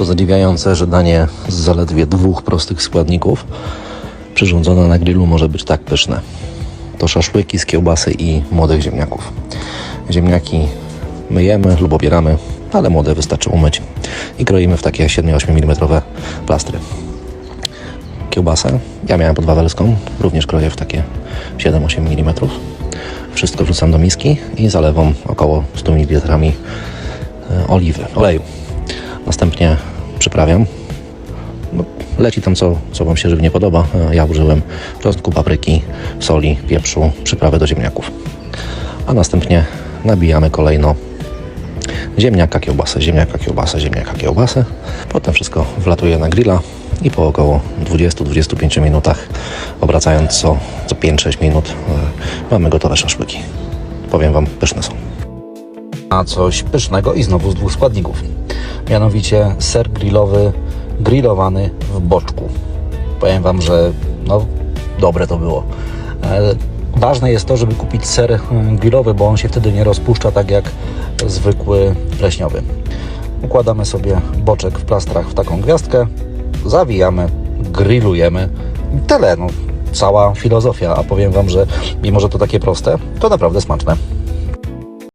To zadziwiające, że danie z zaledwie dwóch prostych składników przyrządzone na grillu może być tak pyszne. To szaszłyki z kiełbasy i młodych ziemniaków. Ziemniaki myjemy lub obieramy, ale młode wystarczy umyć i kroimy w takie 7-8 mm plastry. Kiełbasę, ja miałem podwawelską, również kroję w takie 7-8 mm. Wszystko wrzucam do miski i zalewam około 100 ml e, oliwy, oleju. Następnie przyprawiam. No, leci tam co, co Wam się żywnie podoba. E, Ja użyłem czosnku, papryki, soli, pieprzu, przyprawy do ziemniaków. A następnie nabijamy kolejno ziemniaka, kiełbasę, ziemniaka, kiełbasę, ziemniaka, kiełbasę. Potem wszystko wlatuje na grilla i po około 20-25 minutach, obracając co, co 5-6 minut, e, mamy gotowe szaszłyki. Powiem Wam, pyszne są. A coś pysznego i znowu z dwóch składników. Mianowicie ser grillowy, grillowany w boczku. Powiem Wam, że no, dobre to było. E, Ważne jest to, żeby kupić ser mm, grillowy, bo on się wtedy nie rozpuszcza tak jak zwykły pleśniowy. Układamy sobie boczek w plastrach w taką gwiazdkę, zawijamy, grillujemy. I Tyle, no, cała filozofia. A powiem Wam, że mimo, że to takie proste, to naprawdę smaczne.